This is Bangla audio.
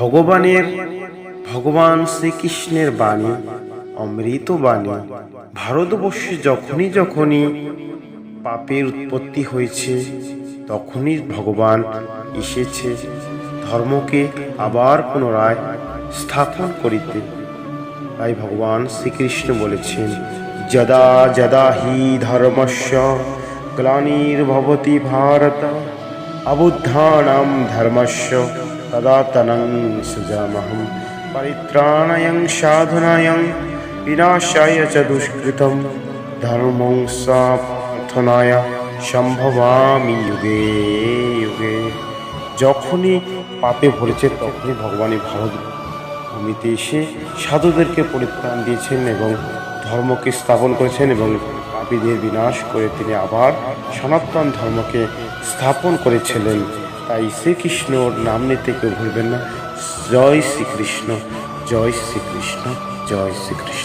ভগবানের, ভগবান শ্রীকৃষ্ণের বাণী, অমৃত বাণী, ভারতবর্ষে যখনই যখনই পাপের উৎপত্তি হয়েছে, তখনই ভগবান এসেছে, ধর্মকে আবার পুনরায় স্থাপন করিতে। তাই ভগবান শ্রীকৃষ্ণ বলেছেন, যদা যদা হি ধর্মস্য গ্লানির্ভবতি ভারত অবুদ্ধানাম ধর্মস্য। তদাতনং সুজামহম পরিত্রাণয়ং সাধনায়ং বিনাশায় চ দুষ্কৃতম ধর্মং প্রার্থনায় সম্ভবামি যুগে যুগে যখনই পাপে ভরেছে, তখনই ভগবানই ভারত। ভূমিতে এসে সাধুদেরকে পরিত্রাণ দিয়েছেন এবং ধর্মকে স্থাপন করেছেন এবং পাপীদের বিনাশ করে তিনি আবার সনাতন ধর্মকে স্থাপন করেছিলেন। তাই শ্রীকৃষ্ণ ওর নাম নিতে কেউ ভুলবেন না। জয় শ্রীকৃষ্ণ জয় শ্রীকৃষ্ণ জয় শ্রীকৃষ্ণ।